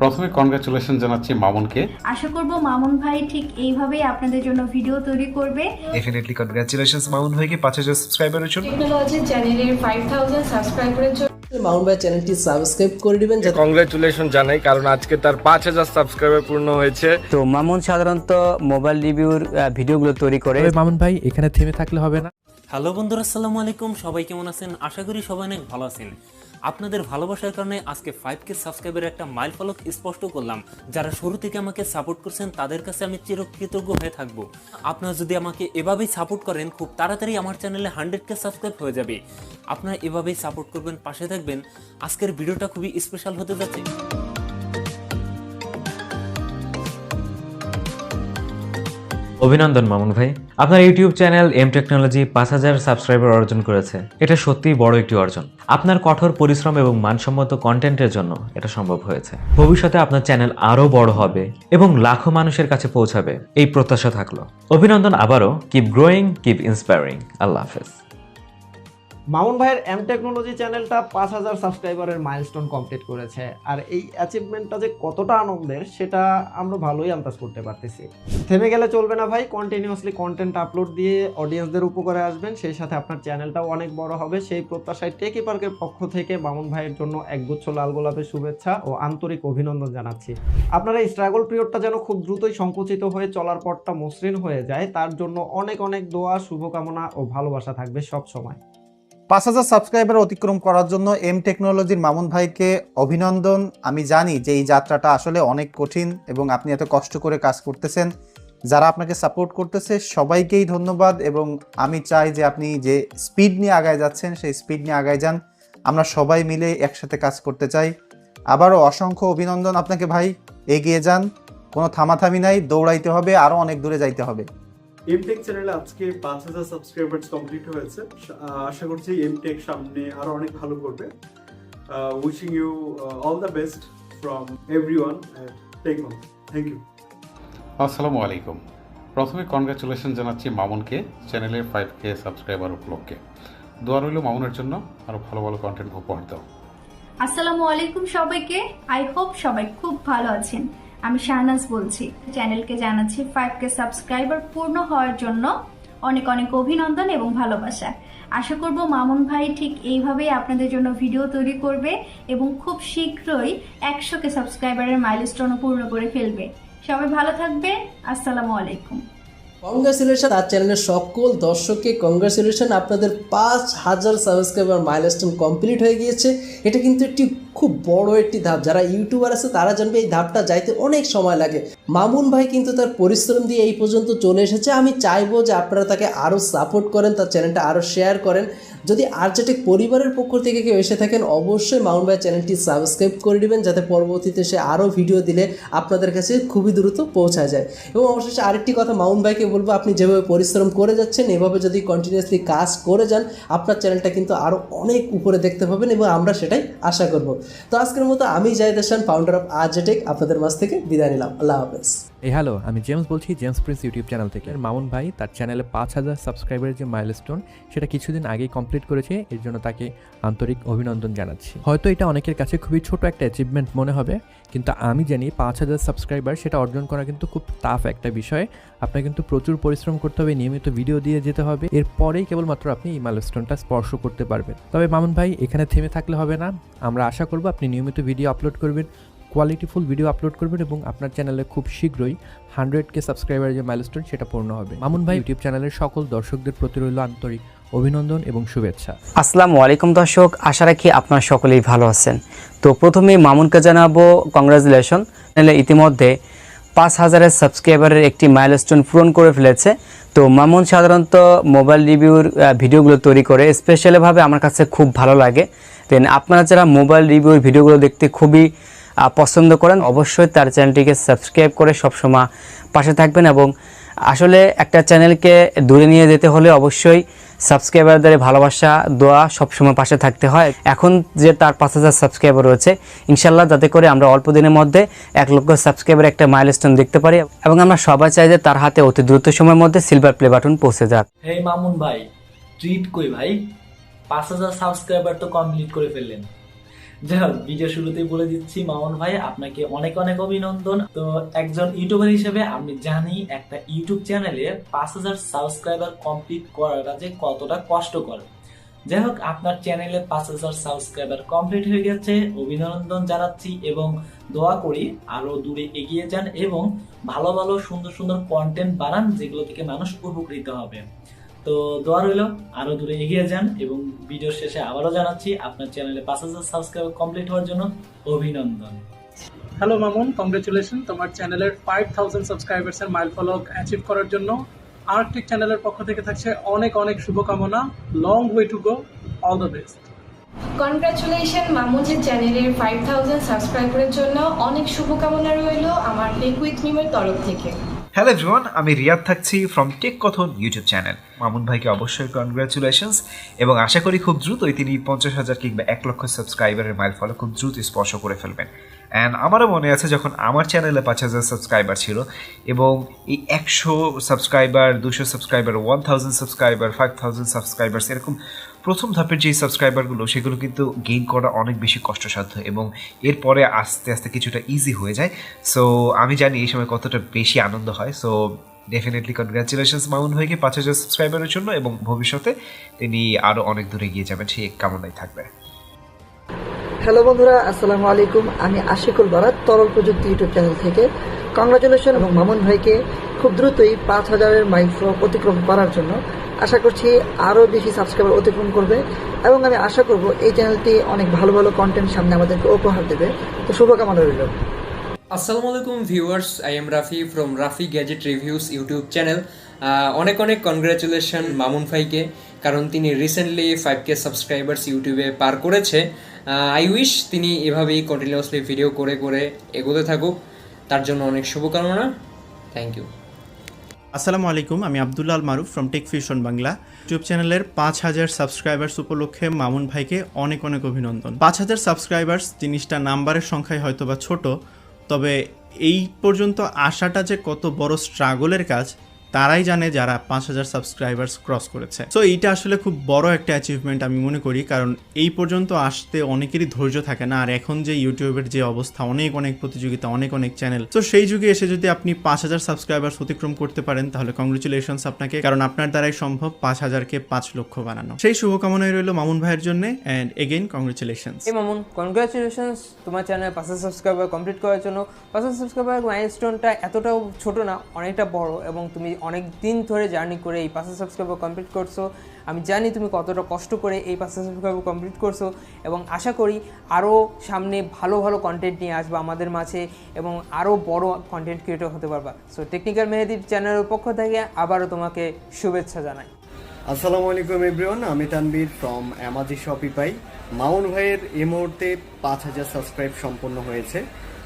প্রথমে কনগ্রাচুলেশন জানাচ্ছি মামুনকে। আশা করব মামুন ভাই ঠিক এইভাবেই আপনাদের জন্য ভিডিও তৈরি করবে। ডেফিনেটলি কনগ্রাচুলেশনস মামুন ভাইকে পাঁচ হাজার সাবস্ক্রাইবারের জন্য। টেকনোলজি চ্যানেলের ফাইভ থাউজেন্ড সাবস্ক্রাইবারের জন্য। মাউন্ট ভাই চ্যানেলটি সাবস্ক্রাইব করে দিবেন কংগ্রেচুলেশন জানাই কারণ আজকে তার পাঁচ হাজার সাবস্ক্রাইবার পূর্ণ হয়েছে। তো মামুন সাধারণত মোবাইল রিভিউর ভিডিওগুলো তৈরি করে। মামুন ভাই এখানে থেমে থাকলে হবে না। হ্যালো বন্ধুরা আসসালামু আলাইকুম। সবাই কেমন আছেন? আশা করি সবাই অনেক ভালো আছেন। আপনাদের ভালোবাসার কারণে আজকে ফাইভ কে সাবস্ক্রাইবের একটা মাইল ফলক স্পষ্ট করলাম। যারা শুরু থেকে আমাকে সাপোর্ট করছেন, তাদের কাছে আমি চিরকৃতজ্ঞ হয়ে থাকব। আপনারা যদি আমাকে এভাবেই সাপোর্ট করেন, খুব তাড়াতাড়ি আমার চ্যানেলে হান্ড্রেড কে সাবস্ক্রাইব হয়ে যাবে। আপনারা এভাবেই সাপোর্ট করবেন, পাশে থাকবেন। আজকের ভিডিওটা খুবই স্পেশাল হতে যাচ্ছে। অভিনন্দন মামুন ভাই। আপনার ইউটিউব চ্যানেল এম টেকনোলজি পাঁচ হাজার সাবস্ক্রাইবার অর্জন করেছে। এটা সত্যিই বড় একটি অর্জন। আপনার কঠোর পরিশ্রম এবং মানসম্মত কন্টেন্টের জন্য এটা সম্ভব হয়েছে। ভবিষ্যতে আপনার চ্যানেল আরও বড় হবে এবং লাখো মানুষের কাছে পৌঁছাবে। এই প্রত্যাশা থাকল। অভিনন্দন আবারও। কিপ গ্রোয়িং কিপ ইন্সপায়ারিং আল্লাহ হাফেজ। মামুন ভাইয়ের এম টেকনোলজি চ্যানেলটা পাঁচ হাজার সাবস্ক্রাইবারের মাইলস্টোন কমপ্লিট করেছে। আর এই অ্যাচিভমেন্টটা যে কতটা আনন্দের, সেটা আমরা ভালোই আন্দাজ করতে পারতেছি। থেমে গেলে চলবে না ভাই কন্টিনিউয়াসলি কন্টেন্ট আপলোড দিয়ে অডিয়েন্সদের উপকারে আসবেন। সেই সাথে আপনার চ্যানেলটাও অনেক বড় হবে। সেই প্রত্যাশায় টেকি পার্কের পক্ষ থেকে মামুন ভাইয়ের জন্য একগুচ্ছ লাল গোলাপের শুভেচ্ছা ও আন্তরিক অভিনন্দন জানাচ্ছি। আপনার এই স্ট্রাগল পিরিয়ডটা যেন খুব দ্রুতই সংকুচিত হয়ে চলার পথটা মসৃণ হয়ে যায়, তার জন্য অনেক অনেক দোয়া, শুভকামনা ও ভালোবাসা থাকবে সব সময় পাঁচ হাজার সাবস্ক্রাইবার অতিক্রম করার জন্য এম টেকনোলজির মামুন ভাইকে অভিনন্দন। আমি জানি যে এই যাত্রাটা আসলে অনেক কঠিন এবং আপনি এত কষ্ট করে কাজ করতেছেন। যারা আপনাকে সাপোর্ট করতেছে, সবাইকেই ধন্যবাদ এবং আমি চাই যে আপনি যে স্পিড নিয়ে আগায় যাচ্ছেন, সেই স্পিড নিয়ে আগায় যান। আমরা সবাই মিলে একসাথে কাজ করতে চাই। আবারও অসংখ্য অভিনন্দন আপনাকে ভাই। এগিয়ে যান, কোনো থামাথামি নাই, দৌড়াইতে হবে, আরও অনেক দূরে যাইতে হবে। এমটেক চ্যানেলে আজকে পাঁচ হাজার সাবস্ক্রাইবার্স কমপ্লিট হয়েছে। আশা করছি এমটেক সামনে আরও অনেক ভালো করবে। Wishing you all the best from everyone tech home thank you আসসালামু আলাইকুম। প্রথমে কনগ্রাচুলেশন জানাচ্ছি মামুনকে চ্যানেলের ফাইভ কে সাবস্ক্রাইবার উপলক্ষে। দোয়া রইল মামুনের জন্য আরও ভালো ভালো কন্টেন্ট উপহার দাও। আসসালামু আলাইকুম সবাইকে। আই হোপ সবাই খুব ভালো আছেন। আমি শাহনাজ বলছি। চ্যানেলকে জানাচ্ছি ফাইভ কে সাবস্ক্রাইবার পূর্ণ হওয়ার জন্য অনেক অনেক অভিনন্দন এবং ভালোবাসা। আশা করব মামুন ভাই ঠিক এইভাবেই আপনাদের জন্য ভিডিও তৈরি করবে এবং খুব শীঘ্রই একশো কে সাবস্ক্রাইবারের মাইলস্টোনও পূর্ণ করে ফেলবে। সবাই ভালো থাকবে আসসালামু আলাইকুম। কংগ্রেচুলেশন আর চ্যানেলের সকল দর্শককে কংগ্রেচুলেশন আপনাদের পাঁচ হাজার সাবস্ক্রাইবার মাইলস্টোন কমপ্লিট হয়ে গিয়েছে। এটা কিন্তু একটি খুব বড় একটি ধাপ। যারা ইউটিউবার আছে, তারা জানবে এই ধাপটা যাইতে অনেক সময় লাগে। মামুন ভাই কিন্তু তার পরিশ্রম দিয়ে এই পর্যন্ত চলে এসেছে। আমি চাইব যে আপনারা তাকে আরও সাপোর্ট করেন, তার চ্যানেলটা আরও শেয়ার করেন। যদি আরজেটেক পরিবারের পক্ষ থেকে কেউ এসে থাকেন, অবশ্যই মামুন ভাই চ্যানেলটি সাবস্ক্রাইব করে দিবেন, যাতে পরবর্তীতে সে আরও ভিডিও দিলে আপনাদের কাছে খুবই দ্রুত পৌঁছা যায়। এবং অবশেষে আরেকটি কথা মামুন ভাইকে বলব, আপনি যেভাবে পরিশ্রম করে যাচ্ছেন, এভাবে যদি কন্টিনিউয়াসলি কাজ করে যান, আপনার চ্যানেলটা কিন্তু আরও অনেক উপরে দেখতে পাবেন এবং আমরা সেটাই আশা করব। তো আজকের মতো আমি জাহিদ হাসান ফাউন্ডার অফ আর্জেটেক আপনাদের মাছ থেকে বিদায় নিলাম। আল্লাহ হাফেজ। এই হ্যালো আমি জেমস বলছি, জেমস প্রিন্স ইউটিউব চ্যানেল থেকে। মামুন ভাই, তার চ্যানেলে পাঁচ হাজার সাবস্ক্রাইবারের যে মাইলস্টোন সেটা কিছুদিন আগেই কমপ্লিট করেছে, এর জন্য তাকে আন্তরিক অভিনন্দন জানাচ্ছি। হয়তো এটা অনেকের কাছে খুবই ছোট একটা অ্যাচিভমেন্ট মনে হবে কিন্তু আমি জানি পাঁচ হাজার সাবস্ক্রাইবার সেটা অর্জন করা কিন্তু খুব টাফ একটা বিষয়। আপনাকে কিন্তু প্রচুর পরিশ্রম করতে হবে, নিয়মিত ভিডিও দিয়ে যেতে হবে। এরপরেই কেবলমাত্র আপনি এই মাইলস্টোনটা স্পর্শ করতে পারবেন। তবে মামুন ভাই, এখানে থেমে থাকলে হবে না। আমরা আশা করব আপনি নিয়মিত ভিডিও আপলোড করবেন। কোয়ালিটিফুল ভিডিও আপলোড করবেন এবং আপনার চ্যানেলে খুব শীঘ্রই হান্ড্রেড কে সাবস্ক্রাইবার যে মাইলস্টোন সেটা পূর্ণ হবে। মামুন ভাই ইউটিউব চ্যানেলের সকল দর্শকদের প্রতি রইল আন্তরিক অভিনন্দন এবং শুভেচ্ছা। আসসালামু আলাইকুম দর্শক আশা রাখি আপনারা সকলেই ভালো আছেন। তো প্রথমে মামুনকে জানাব কংগ্রাচুলেশন চ্যানেলে ইতিমধ্যে পাঁচ হাজারের সাবস্ক্রাইবারের একটি মাইলস্টোন পূরণ করে ফেলেছে। তো মামুন সাধারণত মোবাইল রিভিউর ভিডিওগুলো তৈরি করে স্পেশালিভাবে আমার কাছে খুব ভালো লাগে। দেন আপনারা যারা মোবাইল রিভিউর ভিডিওগুলো দেখতে খুবই পছন্দ করেন, অবশ্যই তার চ্যানেলটিকে সাবস্ক্রাইব করে সবসময় পাশে থাকবেন এবং আসলে একটা চ্যানেলকে দূরে নিয়ে যেতে হলে অবশ্যই সাবস্ক্রাইবারদের ভালোবাসা, দোয়া সবসময় পাশে থাকতে হয়। এখন যে তার পাঁচ হাজার সাবস্ক্রাইবার রয়েছে ইনশাল্লাহ যাতে করে আমরা অল্প দিনের মধ্যে এক লক্ষ সাবস্ক্রাইবার একটা মাইলস্টোন দেখতে পারি এবং আমরা সবাই চাই যে তার হাতে অতি দ্রুত সময়ের মধ্যে সিলভার প্লে বাটন পৌঁছে যাক। হে মামুন ভাই ট্রিট কই ভাই? পাঁচ হাজার সাবস্ক্রাইবার তো কমপ্লিট করে ফেললেন। যাই ভিডিও শুরুতেই বলে দিচ্ছি, মামুন ভাই, আপনাকে অনেক অনেক অভিনন্দন। তো একজন ইউটিউবার হিসেবে আমি জানি একটা ইউটিউব চ্যানেলে পাঁচ হাজার সাবস্ক্রাইবার কমপ্লিট করাটা যে কতটা কষ্টকর যাই হোক, আপনার চ্যানেলে পাঁচ হাজার সাবস্ক্রাইবার কমপ্লিট হয়ে গেছে। অভিনন্দন জানাচ্ছি এবং দোয়া করি আরও দূরে এগিয়ে যান এবং ভালো ভালো সুন্দর সুন্দর কন্টেন্ট বানান যেগুলো থেকে মানুষ উপকৃত হবে। তো দোয়া রইল আরও দূরে এগিয়ে যান এবং ভিডিওর শেষে আবারও জানাচ্ছি আপনার চ্যানেলে পাঁচ হাজার সাবস্ক্রাইবার কমপ্লিট হওয়ার জন্য অভিনন্দন। হ্যালো মামুন কংগ্রেচুলেশন তোমার চ্যানেলের ফাইভ থাউজেন্ড সাবস্ক্রাইবার্স এর মাইল ফলক অ্যাচিভ করার জন্য আর্কটিক চ্যানেলের পক্ষ থেকে থাকছে অনেক অনেক শুভকামনা long way to go all the best congratulation মামুনের চ্যানেলের ফাইভ থাউজেন্ড সাবস্ক্রাইবারের জন্য অনেক শুভকামনা রইল আমার টেক উইথ মিমের তরফ থেকে। হ্যালো এভরিওয়ান আমি রিয়াদ থাকছি from tech Kathon YouTube channel Mamun ভাইকে অবশ্যই কনগ্রাচুলেশনস এবং আশা করি খুব দ্রুতই তিনি পঞ্চাশ হাজার কিংবা এক লক্ষ সাবস্ক্রাইবারের মাইল ফলে খুব দ্রুত স্পর্শ করে ফেলবেন। অ্যান্ড আমারও মনে আছে যখন আমার চ্যানেলে পাঁচ হাজার সাবস্ক্রাইবার ছিল এবং এই একশো সাবস্ক্রাইবার দুশো subscriber one thousand subscriber five thousand subscribers এরকম প্রথম ধাপের যে সাবস্ক্রাইবারগুলো সেগুলো কিন্তু গেইন করা অনেক বেশি কষ্টসাধ্য এবং এরপরে আস্তে আস্তে কিছুটা ইজি হয়ে যায়। সো আমি জানি এই সময় কতটা বেশি আনন্দ হয়। সো ডেফিনেটলি কনগ্রাচুলেশনস মামুন ভাইকে পাঁচ হাজার সাবস্ক্রাইবারের জন্য এবং ভবিষ্যতে তিনি আরও অনেক দূরে গিয়ে যাবেন সেই কামনাই থাকবে। হ্যালো বন্ধুরা, আসসালামু আলাইকুম। আমি আশিকুল বারাত, তরল প্রযুক্তি ইউটিউব চ্যানেল থেকে। কংগ্রাচুলেশন এবং মামুন ভাইকে খুব দ্রুতই পাঁচ হাজারের মাইলফ্লক অতিক্রম করার জন্য আশা করছি আরও বেশি সাবস্ক্রাইবার অতিক্রম করবে এবং আমি আশা করব এই চ্যানেলটি অনেক ভালো ভালো কন্টেন্ট সামনে আমাদেরকে উপহার দেবে। তো শুভকামনা রইল। আসসালামু আলাইকুম viewers I am Rafi from Rafi gadget reviews YouTube channel অনেক অনেক কনগ্রাচুলেশন মামুন ভাইকে, কারণ তিনি রিসেন্টলি ফাইভ কে সাবস্ক্রাইবার্স ইউটিউবে পার করেছে। আই উইশ তিনি এভাবেই কন্টিনিউয়াসলি ভিডিও করে করে এগোতে থাকুক। তার জন্য অনেক শুভকামনা। থ্যাংক ইউ আসসালামু আলাইকুম, আমি Abdullah Al Maruf from tech fusion Bangla. YouTube চ্যানেলের পাঁচ হাজার সাবস্ক্রাইবার্স উপলক্ষে মামুন ভাইকে অনেক অনেক অভিনন্দন। পাঁচ হাজার সাবস্ক্রাইবার্স জিনিসটা নাম্বারের সংখ্যায় হয়তো বা ছোট, তবে এই পর্যন্ত আসাটা যে কত বড় স্ট্রাগলের কাজ তারাই জানে যারা পাঁচ হাজার সাবস্ক্রাইবার্স ক্রস করেছে। সো এইটা আসলে খুব বড় একটা অ্যাচিভমেন্ট আমি মনে করি, কারণ এই পর্যন্ত আসতে অনেকেরই ধৈর্য থাকে না, আর এখন যে ইউটিউবের যে অবস্থা, অনেক অনেক প্রতিযোগিতা, অনেক অনেক চ্যানেল তো সেই যুগে এসে যদি আপনি পাঁচ হাজার সাবস্ক্রাইবার্স অতিক্রম করতে পারেন, তাহলে কংগ্রেচুলেশনস আপনাকে, কারণ আপনার দ্বারাই সম্ভব পাঁচ হাজারকে পাঁচ লক্ষ বানানো। সেই শুভকামনায় রইল মামুন ভাইয়ের জন্য অ্যান্ড এগেইন কংগ্রেচুলেশনস এই মামুন কনগ্রাচুলেশনস তোমার চ্যানেল পাঁচ হাজার সাবস্ক্রাইবার কমপ্লিট করার জন্য। পাঁচ হাজার সাবস্ক্রাইবার মাইলস্টোনটা এতটাও ছোট না, অনেকটা বড়, এবং তুমি অনেক দিন ধরে জার্নি করে এই পাঁচ হাজার সাবস্ক্রাইবার কমপ্লিট করছ। আমি জানি তুমি কতটা কষ্ট করে এই পাঁচ হাজার সাবস্ক্রাইবার কমপ্লিট করছ এবং আশা করি আরও সামনে ভালো ভালো কন্টেন্ট নিয়ে আসবে আমাদের মাঝে এবং আরও বড় কন্টেন্ট ক্রিয়েটর হতে পারবা। সো টেকনিক্যাল মেহেদির চ্যানেলের পক্ষ থেকে আবারও তোমাকে শুভেচ্ছা জানাই। আসসালামু আলাইকুম এভরিওয়ান আমি তানবীর ফ্রম অ্যামাজি শপিপাই মামুন ভাইয়ের এই মুহূর্তে পাঁচ হাজার সাবস্ক্রাইব সম্পন্ন হয়েছে।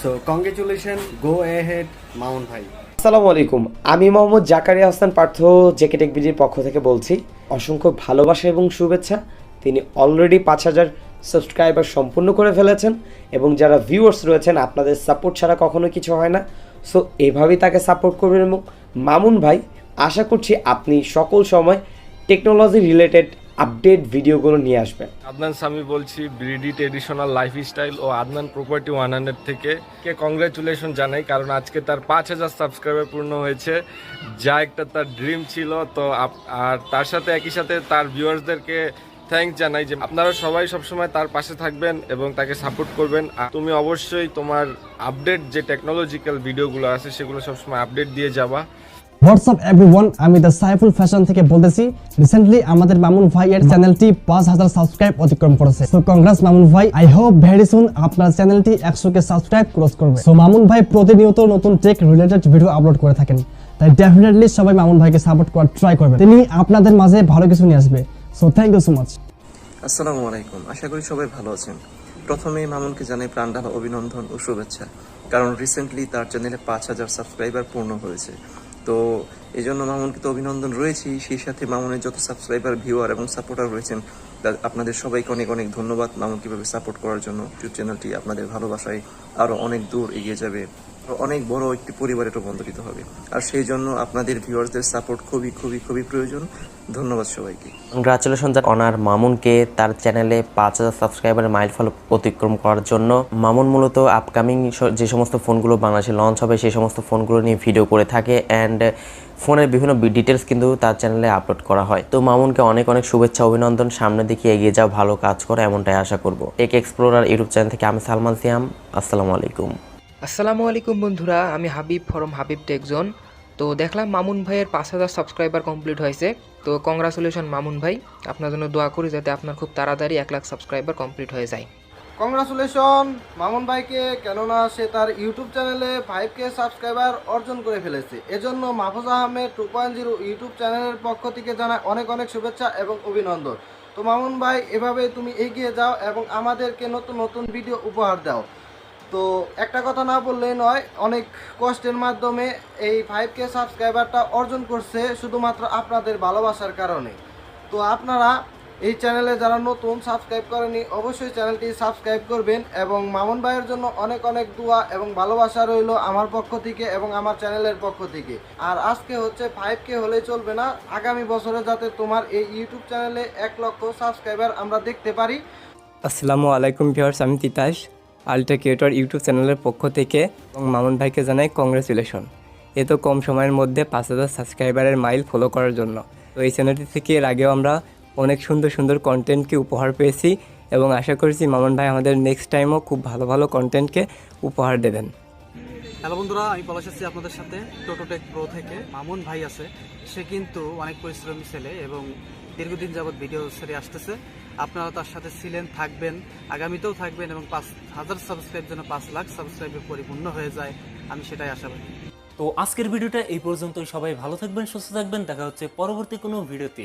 So congratulation go ahead Mamun ভাই। আসসালামু আলাইকুম। আমি মোহাম্মদ জাকারিয়া হাসান, পার্থ জেকে টেক বিজির পক্ষ থেকে বলছি, অসংখ্য ভালোবাসা এবং শুভেচ্ছা। তিনি অলরেডি পাঁচ হাজার সাবস্ক্রাইবার সম্পূর্ণ করে ফেলেছেন এবং যারা ভিউয়ার্স রয়েছেন, আপনাদের সাপোর্ট ছাড়া কখনো কিছু হয় না। সো এভাবেই তাকে সাপোর্ট করবেন এবং মামুন ভাই, আশা করছি আপনি সকল সময় টেকনোলজি রিলেটেড আপডেট ভিডিওগুলো নিয়ে আসবেন। আদনান সামি বলছি, ব্রিডি ট্রেডিশনাল লাইফস্টাইল ও আদনান প্রপার্টি ওয়ান হান্ড্রেড থেকে। কে কংগ্রাচুলেশন জানাই, কারণ আজকে তার পাঁচ হাজার সাবস্ক্রাইবার পূর্ণ হয়েছে। যা একটা তার ড্রিম ছিল, তো আর তার সাথে একই সাথে তার ভিউয়ার্সদেরকে থ্যাঙ্কস জানাই যে আপনারা সবাই সবসময় তার পাশে থাকবেন এবং তাকে সাপোর্ট করবেন। আর তুমি অবশ্যই তোমার আপডেট যে টেকনোলজিক্যাল ভিডিওগুলো আছে, সেগুলো সবসময় আপডেট দিয়ে যাবা। হোয়াটসঅ্যাপ এভরিওয়ান আমি দ্য সাইফুল ফ্যাশন থেকে বলতেছি রিসেন্টলি আমাদের মামুন ভাই এর চ্যানেলটি পাঁচ হাজার সাবস্ক্রাইব অতিক্রম করেছে। সো কংগ্রেস মামুন ভাই। আই হোপ ভেরি সুন আপনার চ্যানেলটি একশো কে সাবস্ক্রাইব ক্রস করবে। সো মামুন ভাই প্রতিনিয়ত নতুন টেক রিলেটেড ভিডিও আপলোড করে থাকেন। তাই ডেফিনেটলি সবাই মামুন ভাইকে সাপোর্ট করার ট্রাই করবেন। তিনি আপনাদের মাঝে ভালো কিছু নিয়ে আসবে। So thank you so much আসসালামু আলাইকুম। আশা করি সবাই ভালো আছেন। প্রথমে মামুনকে জানাই প্রাণঢালা অভিনন্দন ও শুভেচ্ছা। কারণ রিসেন্টলি তার চ্যানেলে পাঁচ হাজার সাবস্ক্রাইবার পূর্ণ হয়েছে। তো এই জন্য মামুনকে তো অভিনন্দন রয়েছেই সেই সাথে মামুনের যত সাবস্ক্রাইবার ভিউয়ার এবং সাপোর্টার রয়েছেন আপনাদের সবাইকে অনেক অনেক ধন্যবাদ। মামুন কীভাবে সাপোর্ট করার জন্য ইউটিউব চ্যানেলটি আপনাদের ভালোবাসায় আরও অনেক দূর এগিয়ে যাবে। অনেক বড় একটি পরিবারে রূপান্তরিত হবে। আর সেই জন্য আপনাদের ভিউয়ার্সদের সাপোর্ট খুবই খুবই খুবই প্রয়োজন। ধন্যবাদ সবাইকে। কংগ্রাচুলেশন অনার মামুনকে। তার চ্যানেলে পাঁচ হাজার সাবস্ক্রাইবারের মাইলফল অতিক্রম করার জন্য। মামুন মূলত আপকামিং যে সমস্ত ফোনগুলো বাংলাদেশে লঞ্চ হবে, সেই সমস্ত ফোনগুলো নিয়ে ভিডিও করে থাকে। অ্যান্ড ফোনের বিভিন্ন ডিটেলস কিন্তু তার চ্যানেলে আপলোড করা হয়। তো মামুনকে অনেক অনেক শুভেচ্ছা, অভিনন্দন। সামনে দিকে এগিয়ে যাও, ভালো কাজ করো, এমনটাই আশা করব। টেক এক্সপ্লোরার ইউটিউব চ্যানেল থেকে আমি সালমান সিয়াম। আসসালামু আলাইকুম। আসসালামু আলাইকুম বন্ধুরা, আমি হাবিব ফরম হাবিব টেকজন। তো দেখলাম মামুন ভাইয়ের পাঁচ হাজার সাবস্ক্রাইবার কমপ্লিট হয়েছে। তো কংগ্রাচুলেশন মামুন ভাই, আপনার জন্য দোয়া করি যাতে আপনার খুব তাড়াতাড়ি এক লাখ সাবস্ক্রাইবার কমপ্লিট হয়ে যায়। কংগ্রাচুলেশন, মামুন ভাইকে, কেননা সে তার ইউটিউব চ্যানেলে ফাইভ কে সাবস্ক্রাইবার অর্জন করে ফেলেছে। এজন্য Mahfuz Ahmed two point zero YouTube চ্যানেলের পক্ষ থেকে জানায় অনেক অনেক শুভেচ্ছা এবং অভিনন্দন। তো মামুন ভাই, এভাবে তুমি এগিয়ে যাও এবং আমাদেরকে নতুন নতুন ভিডিও উপহার দাও। তো একটা কথা না বললেই নয়, অনেক কষ্টের মাধ্যমে এই ফাইভ কে সাবস্ক্রাইবারটা অর্জন করছে শুধুমাত্র আপনাদের ভালোবাসার কারণে। তো আপনারা এই চ্যানেলে যারা নতুন সাবস্ক্রাইব করেনি অবশ্যই চ্যানেলটি সাবস্ক্রাইব করবেন এবং মামুন ভাইয়ের জন্য অনেক অনেক দোয়া এবং ভালোবাসা রইল আমার পক্ষ থেকে এবং আমার চ্যানেলের পক্ষ থেকে। আর আজকে হচ্ছে ফাইভ কে হলেই চলবে না, আগামী বছরে যাতে তোমার এই ইউটিউব চ্যানেলে এক লক্ষ সাবস্ক্রাইবার আমরা দেখতে পারি। আসসালামু আলাইকুম ভিউয়ার্স আমি তিতাস। আলট্রা ক্রিয়েটর ইউটিউব চ্যানেলের পক্ষ থেকে এবং মামুন ভাইকে জানাই কংগ্রেচুলেশন এ তো কম সময়ের মধ্যে পাঁচ হাজার সাবস্ক্রাইবারের মাইল ফলো করার জন্য। তো এই চ্যানেলটি থেকে এর আগেও আমরা অনেক সুন্দর সুন্দর কন্টেন্টকে উপহার পেয়েছি এবং আশা করছি মামুন ভাই আমাদের নেক্সট টাইমও খুব ভালো ভালো কন্টেন্টকে উপহার দেবেন। হ্যালো বন্ধুরা, আমি পলাশ আছি আপনাদের সাথে টোটোটেক প্রো থেকে। মামুন ভাই আছে, সে কিন্তু অনেক পরিশ্রমী ছেলে এবং দীর্ঘদিন যাবৎ ভিডিও ছেড়ে আসতেছে। আপনারা তার সাথে ছিলেন, থাকবেন, আগামীতেও থাকবেন এবং পাঁচ হাজার সাবস্ক্রাইব যেন পাঁচ লাখ সাবস্ক্রাইবে পরিপূর্ণ হয়ে যায়, আমি সেটাই আশাবাদী। তো আজকের ভিডিওটা এই পর্যন্তই। সবাই ভালো থাকবেন, সুস্থ থাকবেন। দেখা হচ্ছে পরবর্তী কোনো ভিডিওতে।